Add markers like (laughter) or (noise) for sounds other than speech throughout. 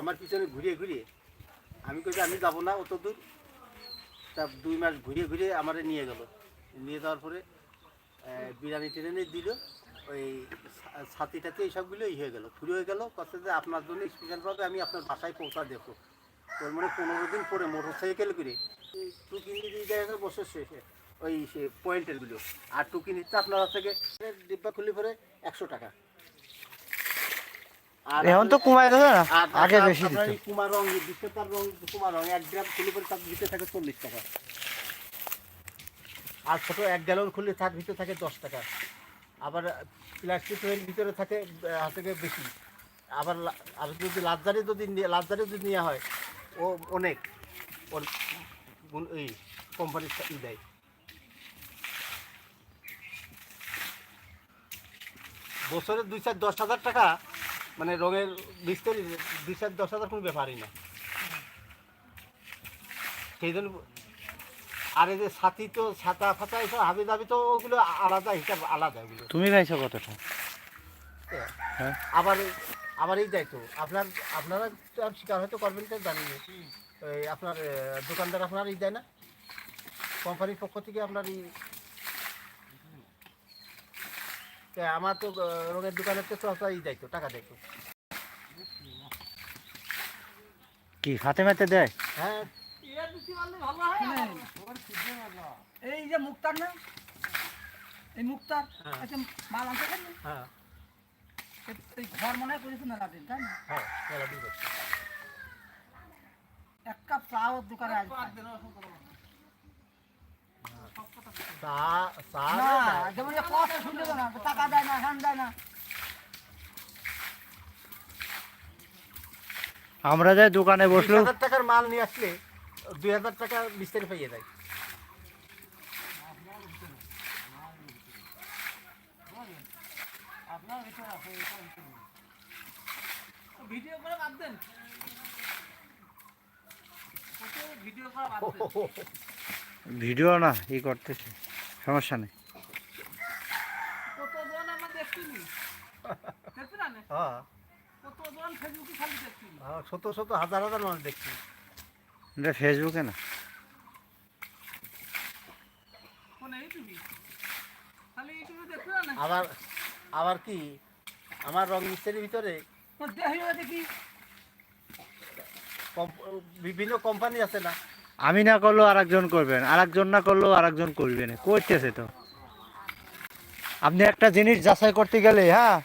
আমার পিছনে ঘুরিয়ে ঘুরিয়ে আমি কইছি, আমি যাব না অত দূর। তা দুই মাস ঘুরিয়ে ঘুরিয়ে আমারে নিয়ে গেল। নিয়ে যাওয়ার পরে বিরিয়ানি টিরানি দিল। ওই ছাতি টাতি এইসবগুলো ই হয়ে গেল ঘুরে হয়ে গেল। কথা যে আপনার জন্য স্পেশালভাবে আমি আপনার বাসায় পৌঁছা দেবো। তোর মানে পনেরো দিন পরে মোটর সাইকেল করে। টুকিনি দিয়ে জায়গায় বসে শেষে ওই সে পয়েন্টেরগুলো আর টুকিনিতে আপনার থেকে। ডিব্বা খুলে পরে একশো টাকা। এখন তো কমাই দেবে না? আগে বেশি দিত। কুমার রং দিচ্ছে তার রং কুমার রং এক গ্রাম খুলে পরে তার ভিতরে থাকে চল্লিশ টাকা। আর ছোট এক গ্যালন খুলে তার ভিতরে থাকে দশ টাকা। আবার প্লাস্টিক এর ভিতরে থাকে থেকে বেশি। আবার আর যদি লাজারি যদি লাজারি যদি নেওয়া হয় ও অনেক। ওর গুণ- এই কোম্পানির ই দেয়। বছরে দুই চার দশ হাজার টাকা মানে রঙের বিস্তারি দুই চার দশ হাজার কোনো ব্যাপারই না। সেই জন্য আর এই যে ছাতি তো ছাতা ফাতা এসব হাবি দাবি তো ওগুলো আলাদা হিসাব আলাদা ওগুলো তুমি খাইছো কতটা? হ্যাঁ। আবার আবার এই দায়িত্ব। আপনার আপনারা তো আর শিকার হয়তো করবেন তো জানি না। আপনার দোকানদার আপনার এই দেয় না? কোম্পানির পক্ষ থেকে আপনার এই তা আমার তো রঙের দোকানের তো এই দায়িত্ব টাকা দায়িত্ব। কি হাতে মাতে দেয়? হ্যাঁ। এই যে মুক্তার না? এই মুক্তার? হ্যাঁ। আচ্ছা মাল আনতে হ্যাঁ। এই ঘর মনে হয় করেছে মেলা দিন তাই না? হ্যাঁ। এক কাপ চা ওর দোকানে আসবে। কথা শুনলে না টাকা দেয় না হ্যান দেয় না। আমরা যাই দোকানে বসল হাজার টাকার মাল নিয়ে আসলে দুই হাজার টাকা বিস্তারি পাইয়ে দেয় ভিডিও করে বাদ দেন। ভিডিও করা বাদ দেন। (laughs) ভিডিও না ই করতেছে। সমস্যা নেই? হ্যাঁ। কতজন ফেসবুকে খালি দেখছি হ্যাঁ, শত শত হাজার হাজার মানুষ দেখছি। এটা ফেসবুকে না। আবার আবার কি? আমার রং মিস্ত্রির ভিতরে দেখি বিভিন্ন কোম্পানি আছে না? আমি না করলেও আরেকজন করবেন আরেকজন না করলেও আরেকজন করবেন। করতেছে তো। আপনি একটা জিনিস যাচাই করতে গেলে হ্যাঁ?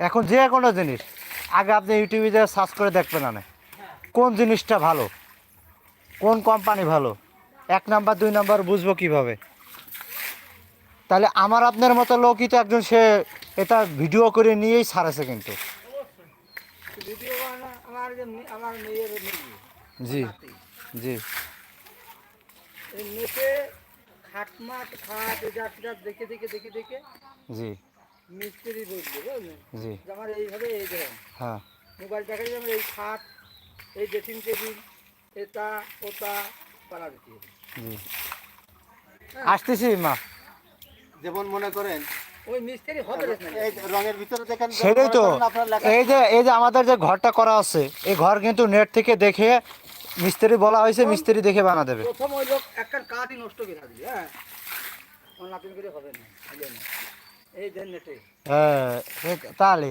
এখন যে কোনো জিনিস আগে আপনি ইউটিউবে সার্চ করে দেখবেন না কোন জিনিসটা ভালো? কোন কোম্পানি ভালো? এক নাম্বার দুই নাম্বার বুঝব কীভাবে? তাহলে আমার আপনার মতো লোকই তো একজন সে এটা ভিডিও করে নিয়েই ছাড়েছে কিন্তু। যে জি জি। নেটে খাটমাট খাট এটা সেটা দেখে দেখে দেখে দেখে জি। মিস্ত্রি বুঝবে বুঝলেন? জি। আমার এইভাবে এই দেখেন হ্যাঁ। মোবাইল দেখা যায় আমার এই খাট এই ড্রেসিং টেবিল এটা ওটা পালা দিতে জি। আসতেছি মা। যেমন মনে করেন ওই মিস্ত্রি হবে রে না। রঙের ভিতরে দেখেন সেটাই তো। আপনার এই যে এই যে আমাদের যে ঘরটা করা আছে এই ঘর কিন্তু নেট থেকে দেখে মিস্ত্রি বলা হয়েছে মিস্ত্রি দেখে বানা দেবে। প্রথম ওই লোক একটা কাঠই নষ্ট করে থাকবে হ্যাঁ? আমার নাতিন করে হবে না এই দেন নেটে। হ্যাঁ তাহলে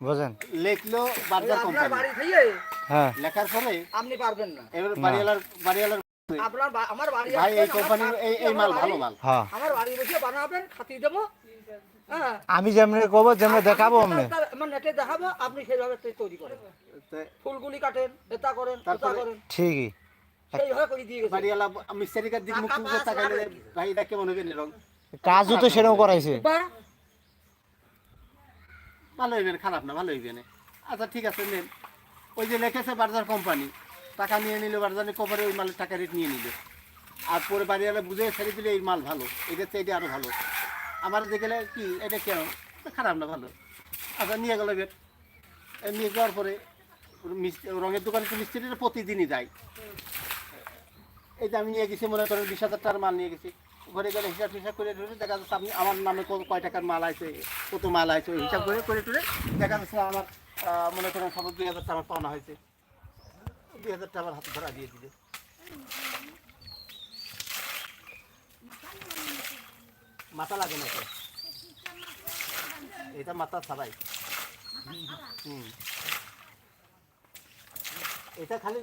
বোঝেন। লেখলো বার্জার আপনার কোম্পানি বাড়ি থেকে? হ্যাঁ। লেখার পরে আপনি পারবেন না। এবার। বাড়িওয়ালার বাড়িওয়ালার আপনার আমার বাড়ি ভাই এই কাঠ এই এই মাল ভালো মাল। হ্যাঁ। আমার বাড়ি বসে বানাবেন খাতি দেবো হ্যাঁ। আমি যেমনে কব যেমনে দেখাবো আপনার- আমার নেটে দেখাবো আপনি সেভাবে তৈরি করেন। ফুলগুলি কাটেন এটা করেন ওটা করেন। ঠিকই। সেইভাবে করে দিয়ে গেছে। বাড়িওয়ালা মিস্ত্রিকার দিক মুখ টাকা মুখে পাঁচ তাকাইলে লাখ। ভাই এটা কেমন হবে নি কাজও তো সেরকম করাইছে। ভালো হইবে না, খারাপ না ভালো হইবে না। আচ্ছা ঠিক আছে নেন। ওই যে লিখেছে বার্জার কোম্পানি টাকা নিয়ে নিল বার্জার কোম্পানি ওই মালের টাকা রেট নিয়ে নিল আর পরে বাড়িওয়ালা বুঝে ছেড়ে দিলে এই মাল ভালো এটার চেয়ে এটা আরও ভালো। আমার দেখলে কি এটা কেন তা খারাপ না ভালো। আচ্ছা নিয়ে গেল বেট নিয়ে যাওয়ার পরে রঙের দোকানে তো মিস্ত্রিটা প্রতিদিনই যায় এই যে আমি নিয়ে গেছি, মনে করেন বিশ হাজার টাকার মাল নিয়ে গেছি। ঘরে গেলে হিসাব টিসাব করে টুরে দেখা যাচ্ছে আপনি আমার নামে কত কয় টাকার মাল আছে, কত মাল আছে হিসাব করে করে টুরে দেখা যাচ্ছে আমার মনে করেন সব দুই হাজার টাকা পাওনা হয়েছে। দুই হাজার টাকা হাতে ধরা দিয়ে দিলে। মাথা লাগে না এটা মাথা ছাড়াই। হুম। এটা খালি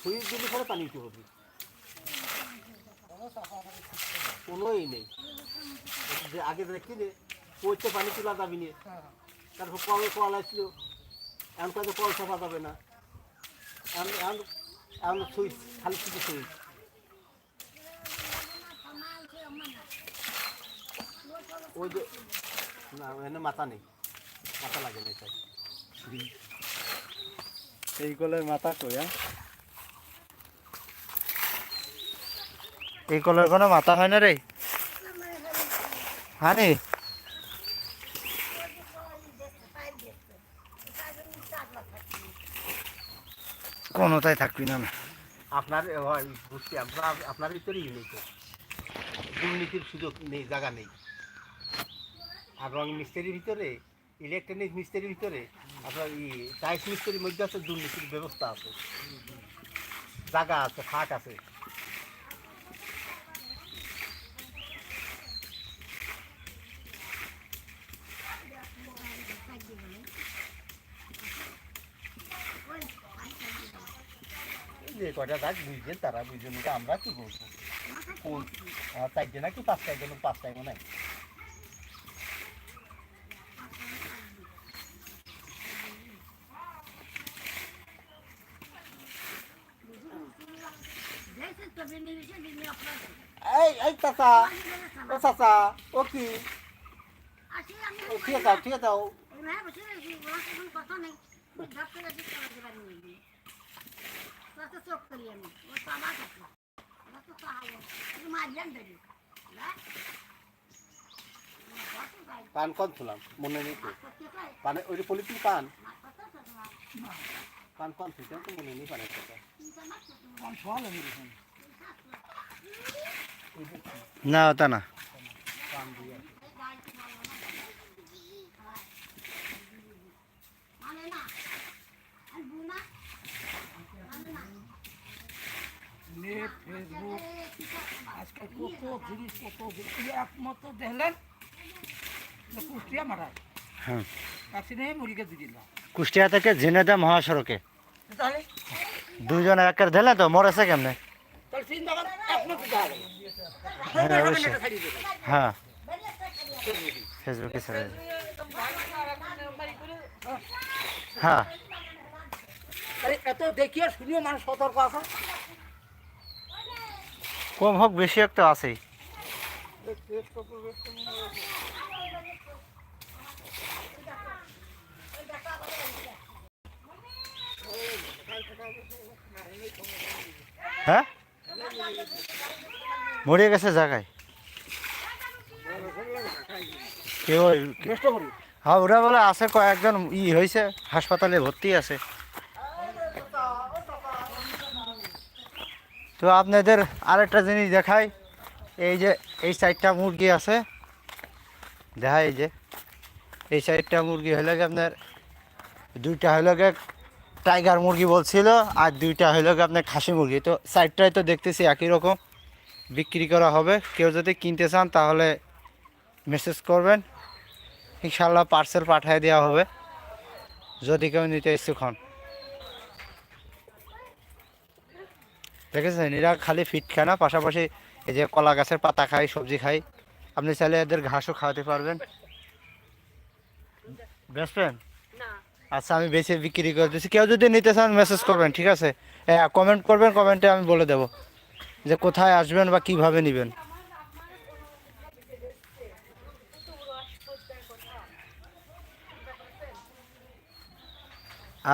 সুইচ দিলে পরে পানি উঠে হবে। কোনোই নেই। যে আগে দেখি নে পড়তে পানি তোলা যাবি নে তারপর কল কল আসলো। এমন কাজে কল চাপা যাবে না। এখন সুইচ, খালি শুধু সুইচ। ওই যে, না মাথা নেই। মাথা লাগে না তাই এই কলের মাথা কই হ্যাঁ? এই কলের কোনো মাথা হয় না রে? হানি কোনোটাই থাকবি না আপনার হয়, বুঝছি, আপনার ভিতরেই নেই তো। দুর্নীতির সুযোগ নেই, জায়গা নেই। আর রং মিস্ত্রির ভিতরে ইলেকট্রনিক মিস্ত্রির ভিতরে আপনার ই টাইস মিস্ত্রির মধ্যে আছে দুর্নীতির ব্যবস্থা আছে। জায়গা আছে ফাঁক আছে। যে কয়টা গাছ বুঝছেন তারা না, আমরা কি বলব কোন চারটে নাকি পাঁচটা একজন পাঁচটায় মনে এই এই চাচা। ও চাচা, ও কি? ও, ঠিক আছে ঠিক আছে পান কন শুনলাম মনে নেই তো। পানে, ওই পলিথিন পান? পান কন শুনছিলাম তো মনে নেই পানের কথা। না ওটা না পান দিয়ে নেট ফেসবুক আজকাল কত জিনিস কত জিনিস এই একমাত্র দেখলেন যে কুষ্টিয়া মারায় হ্যাঁ অ্যাক্সিডেন্ট মুড়িকে দিয়ে দিলাম কুষ্টিয়া থেকে ঝিনেদা মহাসড়কে তাহলে দুজন একের দিলে তো মরেছে কেমনে হ্যাঁ অবশ্যই। হ্যাঁ। ফেসবুকে ছেড়ে হ্যাঁ। তাহলে এত দেখিয়ে শুনিও মানুষ সতর্ক আছে। কম হোক বেশি একটা আছেই। হ্যাঁ? মরে গেছে জায়গায়। কেউ হ্যাঁ ওরা বলে আছে কয়েকজন ই হয়েছে হাসপাতালে ভর্তি আছে। তো আপনাদের আরেকটা জিনিস দেখাই এই যে এই সাইডটা মুরগি আছে। দেখা এই যে এই সাইডটা মুরগি হলে আপনার দুইটা হলো টাইগার মুরগি বলছিল, আর দুইটা হলো আপনার খাসি মুরগি। তো সাইডটাই তো দেখতেছি একই রকম। বিক্রি করা হবে। কেউ যদি কিনতে চান তাহলে মেসেজ করবেন। ইনশাল্লাহ পার্সেল পাঠিয়ে দেওয়া হবে। যদি কেউ নিতে ইচ্ছুক হন। দেখেছেন? এরা খালি ফিট খায় না, পাশাপাশি এই যে কলা গাছের পাতা খায়, সবজি খায়। আপনি চাইলে এদের ঘাসও খাওয়াতে পারবেন। বেচবেন আচ্ছা আমি বেছে বিক্রি করে দিচ্ছি কেউ যদি নিতে চান মেসেজ করবেন, ঠিক আছে? কমেন্ট করবেন কমেন্টে আমি বলে দেবো যে কোথায় আসবেন বা কীভাবে নেবেন।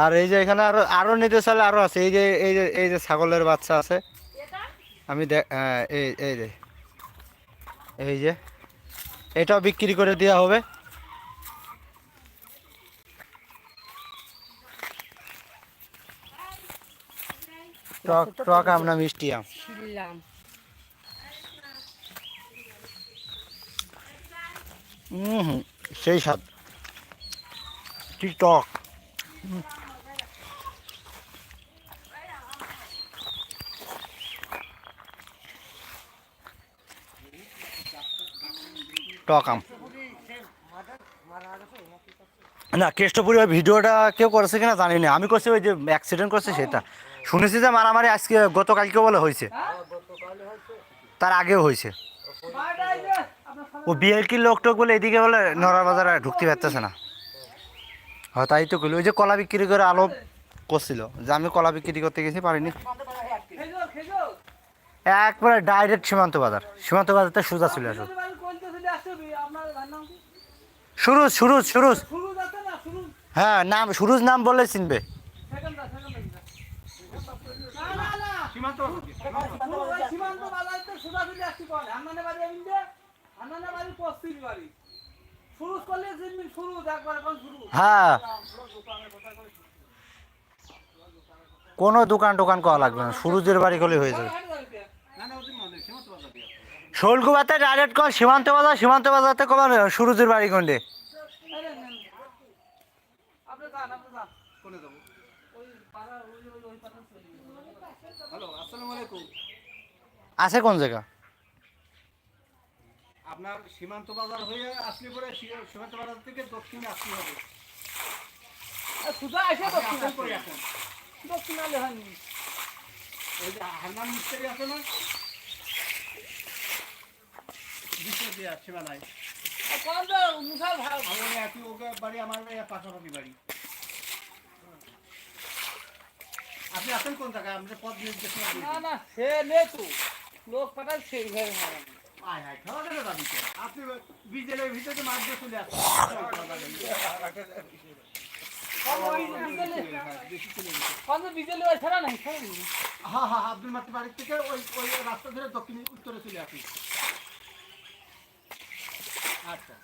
আর এই যে এখানে আরও আরও নিতে চাইলে আরও আছে। এই যে এই যে এই যে ছাগলের বাচ্চা আছে। আমি দেখ এই এই যে এই যে, এটাও বিক্রি করে দেওয়া হবে। টক টক আম না মিষ্টি আম? হুম সেই স্বাদ। টক। টক আম। না কেষ্টপুরের ভিডিওটা কেউ করেছে কিনা জানি না। আমি করছি ওই যে অ্যাক্সিডেন্ট করছে সেটা। শুনেছি যে মারামারি আজকে গতকালকে বলে হয়েছে। তার আগেও হয়েছে। ও বিএলকির লোক টোক বলে এদিকে বলে নড়া বাজারে ঢুকতে পারতেছে না। হ্যাঁ তাই তো কইলো। ওই যে কলা বিক্রি করে আলো করছিল যে আমি কলা বিক্রি করতে গেছি পারিনি। একবারে ডাইরেক্ট সীমান্ত বাজার। সীমান্ত বাজারতে সোজা চলে আসো। সুরুজ সুরুজ সুরুজ। হ্যাঁ নাম সুরুজ নাম বললে চিনবে। সীমান্ত আসছি কোন হান্নানে বাড়ি আমিনদে হান্নানে বাড়ি পশ্চিম বাড়ি। শুরু করলে জিনমিন শুরু একবার কোন শুরু হ্যাঁ। কোনো দোকান টোকান করা লাগবে না। সুরুজের বাড়ি করলে হয়ে যাবে। শোলকুবাতে ডাইরেক্ট কর সীমান্ত বাজার সীমান্ত বাজারতে কবার সুরুজের বাড়ি কোনটে আপনি যান আপনি যান কোনে যাব ওই পাড়া ওই ওই ওই পাড়া চলে যান। হ্যালো আসসালামু আলাইকুম আছে কোন জায়গা? আপনার সীমান্ত বাজার হয়ে আসলে পরে সীমান্ত বাজার থেকে দক্ষিণে আসতে হবে। এ, সুজা এসে দক্ষিণ করে আসেন। দক্ষিণ আলে হয়নি ওই যে হান্নান মিস্ত্রি আছে না? বিষ্ণু দিয়া কোন যে মুসাল ওই একই ওকে বাড়ি আমার পাশাপাশি বাড়ি। আপনি আছেন কোন জায়গায়? আমাদের পথ নির্দেশ না না সে নেই তো। লোক পাঠাল সেই ঘরে আয় হায় খাওয়া যাবে দাবি তো। আপনি বিজেলের ভিতরে মাছ দিয়ে চলে ওই হ্যাঁ হ্যাঁ আব্দুল মাতি বাড়ির থেকে ওই ওই রাস্তা ধরে দক্ষিণ উত্তরে চলে আসি আচ্ছা।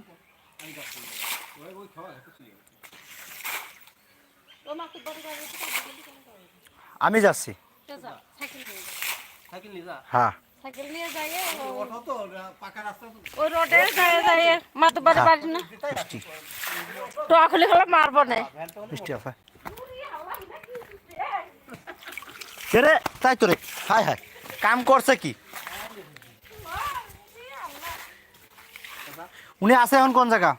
তো। আমি যাচ্ছি। হ্যাঁ সাইকেল নিয়ে যাই ওঠো তো পাকা রাস্তা তো। রোডে যাই যাই মাতো বাড়ি বাড়ি না? টক হলে হলে মারবো না। মিষ্টি আপা রে তাই তো রে। হাই হাই কাম করছে কি? উনি আছে এখন কোন জায়গা?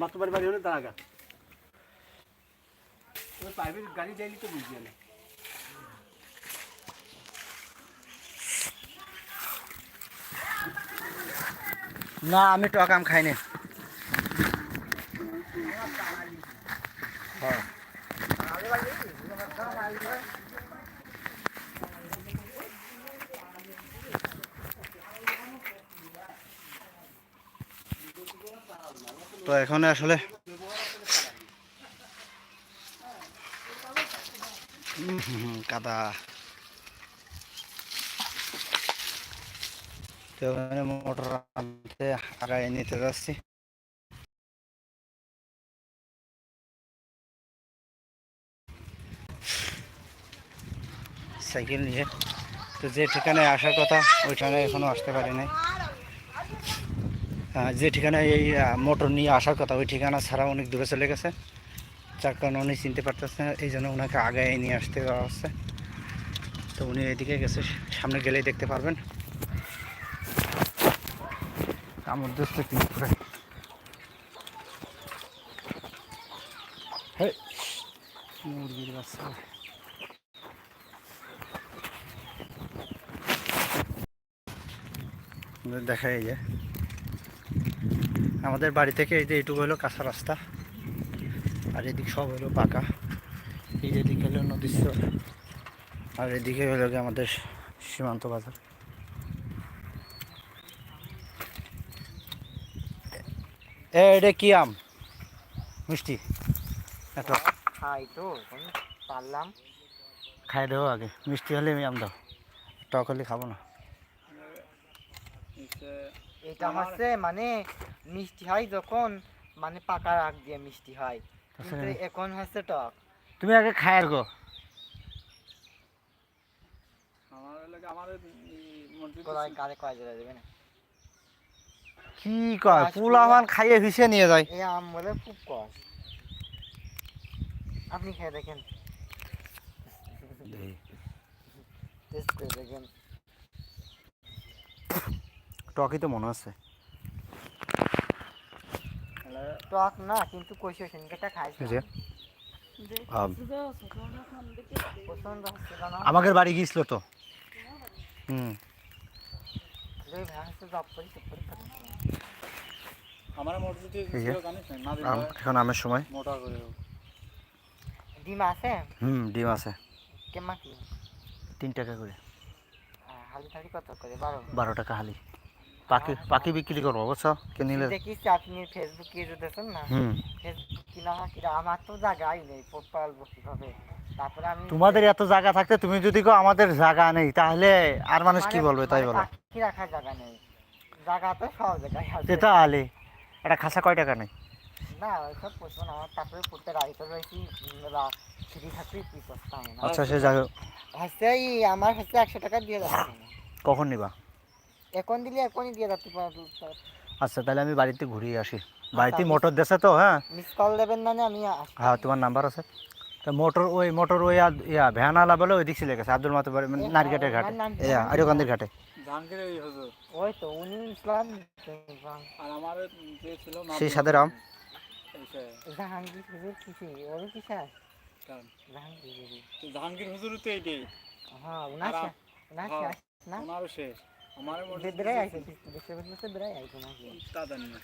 মাতবার বাড়ি হলে দাঁড়াগা প্রাইভেট গাড়ি যাইলি তো বুঝিয়ে না। না আমি টকাম খাইনি। তো এখন আসলে হুম, হুম, হুম, (laughs) কাদা। তো মোটর আনতে নিতে যাচ্ছি। সাইকেল নিয়ে। তো যে ঠিকানায় আসার কথা ওই ঠিকানায় এখনও আসতে পারি নাই। যে ঠিকানায় এই মোটর নিয়ে আসার কথা, ওই ঠিকানা ছাড়া অনেক দূরে চলে গেছে। যার কারণে উনি চিনতে পারতেছে না এই জন্য ওনাকে আগে নিয়ে আসতে দেওয়া হচ্ছে। তো উনি এদিকে গেছে সামনে গেলেই দেখতে পারবেন। কামড় দিচ্ছে কি করে? হেই, মুরগির বাচ্চা। আপনাদের দেখাই এই যে। আমাদের বাড়ি থেকে এই যে এইটুকু হলো কাঁচা রাস্তা। আর এদিক সব হলো পাকা। এই যে দিকে হলো নদীর স্রোত, আর এদিকে হলো গিয়ে আমাদের সীমান্ত বাজার। এটা কি আম? মিষ্টি। এত। খাই তো পারলাম। খাই দেবো আগে। মিষ্টি হলে আমি আম দাও। টক হলে খাব না। এটা হচ্ছে মানে মিষ্টি হয় যখন মানে পাকার আগ দিয়ে মিষ্টি হয়। এখন হচ্ছে টক। তুমি আগে খায়ের গো। কয় কি কয়? পুলামান খাইয়ে ভিসে নিয়ে যায়। এই আম বলে খুব কষ আপনি খেয়ে দেখেন। টেস্ট করে দেখেন। টকই তো মনে হচ্ছে টক না কিন্তু কইছো সেনকেটা খাইছি আমাদের বাড়ি গিয়েছিল তো। হুম। এখন আমের সময়। ডিম আছে? হুম ডিম আছে। কেমন কি? তিন টাকা করে। হালি থালি কত করে? বারো। বারো টাকা হালি। পাখি পাখি বিক্রি করব বুঝছ? কে নিলে? দেখিস আপনি ফেসবুক দেখেন না? ফেসবুক কিনা কিনা আমার তো জায়গাই নেই প্রোফাইল কীভাবে তারপরে আমি তোমাদের এত জায়গা থাকতে তুমি যদি কো আমাদের জায়গা নেই তাহলে আর মানুষ কি মানে- বলবে তাই মানে বলো? পাখি রাখার জায়গা নেই। জায়গা তো সব জায়গায় আছে। সেটা আলে। একটা খাসা কয় টাকা নেই? না ওইসব প্রশ্ন আমার তারপরে পড়তে রাইতে রয়েছি ফ্রি থাকলে কি করতাম আচ্ছা সে যাই হোক। হচ্ছে এই আমার হচ্ছে একশো টাকা দিয়ে যাচ্ছে। কখন নিবা? এখন দিলে এখনই দিয়ে আচ্ছা তাহলে আমি বাড়িতে ঘুরিয়ে আসি। বাড়িতে মোটর দেশে তো হ্যাঁ? মিস কল দেবেন না না আমি। হ্যাঁ তোমার নাম্বার আছে। তা মোটর ওই মোটর ওই ইয়া ভ্যান আলা বলে ওই দিক চলে গেছে আব্দুল বাড়ি মানে নারঘাটের ঘাটে। আমার নাম ইয়া আরিকান্দির ঘাটে। ওই তো উনি ইসলাম আর আমার যে ছিল সেই সাথে রাম জাহাঙ্গীর হুজুর কিসে? কিসে? জাহাঙ্গীর হুজুর। তো এইটাই হ্যাঁ হ্যাঁ। শেষ না বেড়াই আইছে দেশে বলতে বেড়াই আইছে তা জানি না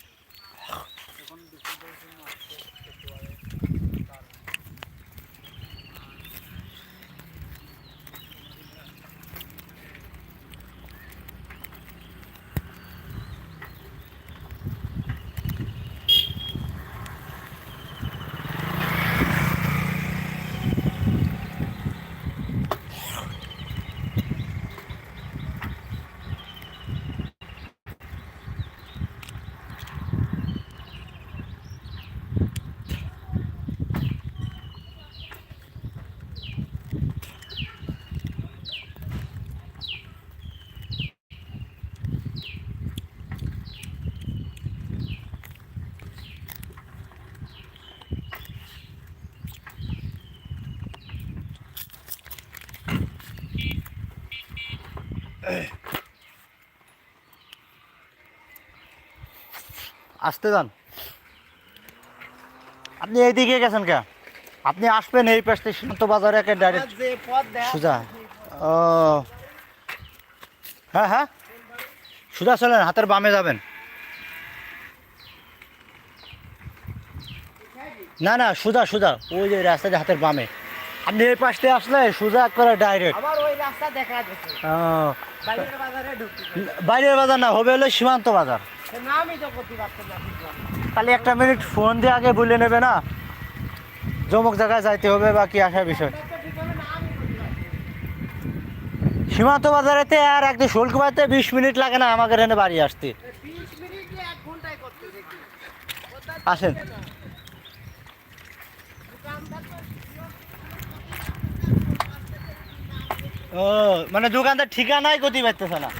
আসতে যান। আপনি এইদিকে গেছেন কে? আপনি আসবেন এই পাশ থেকে সীমান্ত বাজারে একে ডাইরেক্ট সুজা ও। হ্যাঁ হ্যাঁ। সুজা চলেন হাতের বামে যাবেন। না না সুজা সুজা ওই যে রাস্তা যে হাতের বামে। আপনি এই পাশ থেকে আসলে সুজা করে ডাইরেক্ট আমার ওই রাস্তা দেখা যাচ্ছে বাইরের বাজারে না হবে হলো সীমান্ত বাজার। না আমি তো করতে পারতাম না বুঝলাম। খালি একটা মিনিট ফোন দিয়ে আগে বলে নেবে না? জমক জায়গায় যাইতে হবে বা কি আসার বিষয়? সীমান্ত বাজারেতে আর একদিন শুল্কবাড়িতে বিশ মিনিট লাগে না আমাকে এনে বাড়ি আসতে। আসেন। ও মানে দোকানদার ঠিকানাই গতি পাইতেছে না।